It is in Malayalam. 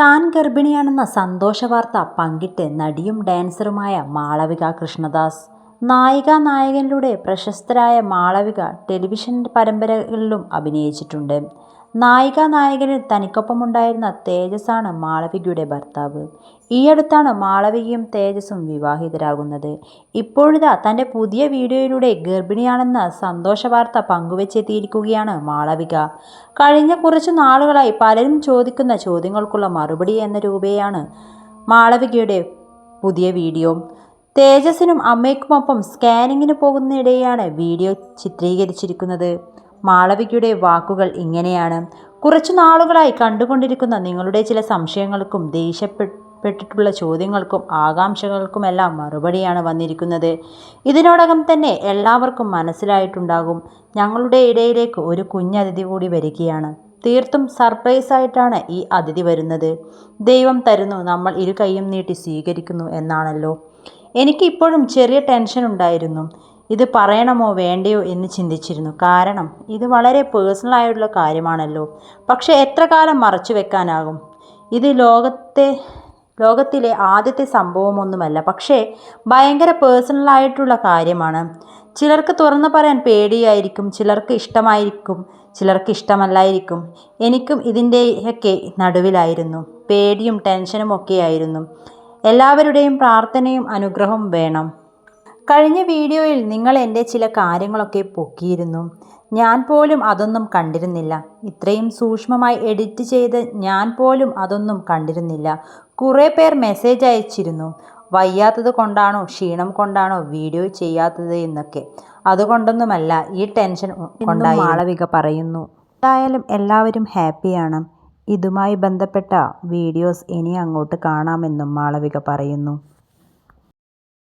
താൻ ഗർഭിണിയാണെന്ന സന്തോഷ വാർത്ത പങ്കിട്ട് നടിയും ഡാൻസറുമായ മാളവിക കൃഷ്ണദാസ്. നായിക നായകനിലൂടെ പ്രശസ്തരായ മാളവിക ടെലിവിഷൻ പരമ്പരകളിലും അഭിനയിച്ചിട്ടുണ്ട്. നായിക നായകനിൽ തനിക്കൊപ്പമുണ്ടായിരുന്ന തേജസാണ് മാളവികയുടെ ഭർത്താവ്. ഈ ഈയടുത്താണ് മാളവികയും തേജസും വിവാഹിതരാകുന്നത്. ഇപ്പോഴിതാ തന്റെ പുതിയ വീഡിയോയിലൂടെ ഗർഭിണിയാണെന്ന സന്തോഷവാർത്ത പങ്കുവെച്ചെത്തിയിരിക്കുകയാണ് മാളവിക. കഴിഞ്ഞ കുറച്ച് നാളുകളായി പലരും ചോദിക്കുന്ന ചോദ്യങ്ങൾക്കുള്ള മറുപടി എന്ന രൂപയാണ് മാളവികയുടെ പുതിയ വീഡിയോ. തേജസിനും അമ്മയ്ക്കുമൊപ്പം സ്കാനിങ്ങിന് പോകുന്നതിനിടെയാണ് വീഡിയോ ചിത്രീകരിച്ചിരിക്കുന്നത്. മാളവികയുടെ വാക്കുകൾ ഇങ്ങനെയാണ്. കുറച്ചു നാളുകളായി കണ്ടുകൊണ്ടിരിക്കുന്ന നിങ്ങളുടെ ചില സംശയങ്ങൾക്കും ദേഷ്യപ്പെട്ടിട്ടുള്ള ചോദ്യങ്ങൾക്കും ആകാംക്ഷകൾക്കുമെല്ലാം മറുപടിയാണ് വന്നിരിക്കുന്നത്. ഇതിനോടകം തന്നെ എല്ലാവർക്കും മനസ്സിലായിട്ടുണ്ടാകും. ഞങ്ങളുടെ ഇടയിലേക്ക് ഒരു കുഞ്ഞതിഥി കൂടി വരികയാണ്. തീർത്തും സർപ്രൈസായിട്ടാണ് ഈ അതിഥി വരുന്നത്. ദൈവം തരുന്നു നമ്മൾ ഇരു കൈയും നീട്ടി സ്വീകരിക്കുന്നു എന്നാണല്ലോ. എനിക്ക് ഇപ്പോഴും ചെറിയ ടെൻഷൻ ഉണ്ടായിരുന്നു. ഇത് പറയണമോ വേണ്ടയോ എന്ന് ചിന്തിച്ചിരുന്നു. കാരണം ഇത് വളരെ പേഴ്സണൽ ആയിട്ടുള്ള കാര്യമാണല്ലോ. പക്ഷേ എത്ര കാലം മറച്ചു വെക്കാനാകും? ഇത് ലോകത്തെ ലോകത്തിലെ ആദ്യത്തെ സംഭവമൊന്നുമല്ല. പക്ഷേ ഭയങ്കര പേഴ്സണൽ ആയിട്ടുള്ള കാര്യമാണ്. ചിലർക്ക് തുറന്നു പറയാൻ പേടിയായിരിക്കും ചിലർക്ക് ഇഷ്ടമായിരിക്കും ചിലർക്ക് ഇഷ്ടമല്ലായിരിക്കും. എനിക്കും ഇതിന്റെയൊക്കെ നടുവിലായിരുന്നു. പേടിയും ടെൻഷനും ഒക്കെയായിരുന്നു. എല്ലാവരുടെയും പ്രാർത്ഥനയും അനുഗ്രഹവും വേണം. കഴിഞ്ഞ വീഡിയോയിൽ നിങ്ങൾ എന്റെ ചില കാര്യങ്ങളൊക്കെ പൊക്കിയിരുന്നു. ഞാൻ പോലും അതൊന്നും കണ്ടിരുന്നില്ല. ഇത്രയും സൂക്ഷ്മമായി എഡിറ്റ് ചെയ്ത് ഞാൻ പോലും അതൊന്നും കണ്ടിരുന്നില്ല. കുറേ പേർ മെസ്സേജ് അയച്ചിരുന്നു. വയ്യാത്തത് കൊണ്ടാണോ ക്ഷീണം കൊണ്ടാണോ വീഡിയോ ചെയ്യാത്തത് എന്നൊക്കെ. അതുകൊണ്ടൊന്നുമല്ല ഈ ടെൻഷൻ കൊണ്ടായി. മാളവിക പറയുന്നു. എന്തായാലും എല്ലാവരും ഹാപ്പിയാണ്. ഇതുമായി ബന്ധപ്പെട്ട വീഡിയോസ് ഇനി അങ്ങോട്ട് കാണാമെന്നും മാളവിക പറയുന്നു.